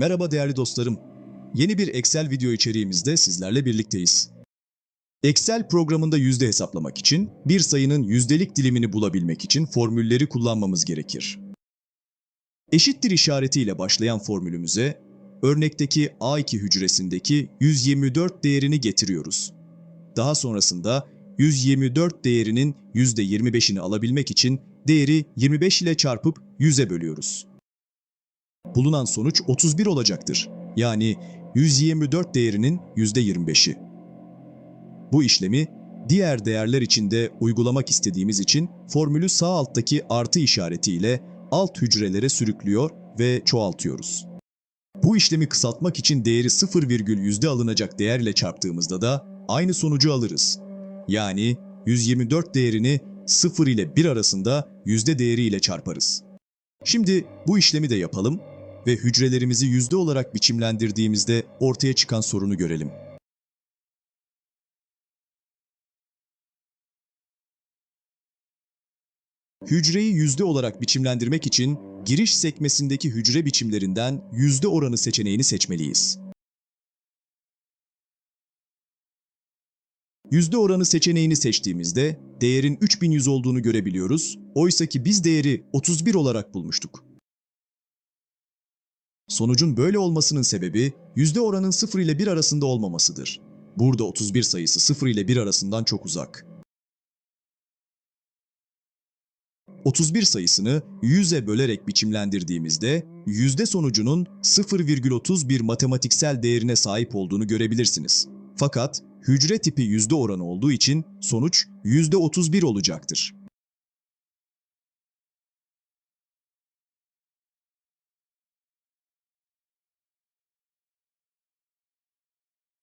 Merhaba değerli dostlarım. Yeni bir Excel video içeriğimizde sizlerle birlikteyiz. Excel programında yüzde hesaplamak için bir sayının yüzdelik dilimini bulabilmek için formülleri kullanmamız gerekir. Eşittir işaretiyle başlayan formülümüze örnekteki A2 hücresindeki 124 değerini getiriyoruz. Daha sonrasında 124 değerinin %25'ini alabilmek için değeri 25 ile çarpıp 100'e bölüyoruz. Bulunan sonuç 31 olacaktır. Yani 124 değerinin %25'i. Bu işlemi diğer değerler için de uygulamak istediğimiz için formülü sağ alttaki artı işaretiyle alt hücrelere sürüklüyor ve çoğaltıyoruz. Bu işlemi kısaltmak için değeri 0 virgül yüzde alınacak değerle çarptığımızda da aynı sonucu alırız. Yani 124 değerini 0 ile 1 arasında yüzde değeriyle çarparız. Şimdi bu işlemi de yapalım ve hücrelerimizi yüzde olarak biçimlendirdiğimizde ortaya çıkan sorunu görelim. Hücreyi yüzde olarak biçimlendirmek için giriş sekmesindeki hücre biçimlerinden yüzde oranı seçeneğini seçmeliyiz. Yüzde oranı seçeneğini seçtiğimizde değerin 3100 olduğunu görebiliyoruz. Oysa ki biz değeri 31 olarak bulmuştuk. Sonucun böyle olmasının sebebi yüzde oranın 0 ile 1 arasında olmamasıdır. Burada 31 sayısı 0 ile 1 arasından çok uzak. 31 sayısını 100'e bölerek biçimlendirdiğimizde yüzde sonucunun 0,31 matematiksel değerine sahip olduğunu görebilirsiniz. Fakat hücre tipi yüzde oranı olduğu için sonuç yüzde 31 olacaktır.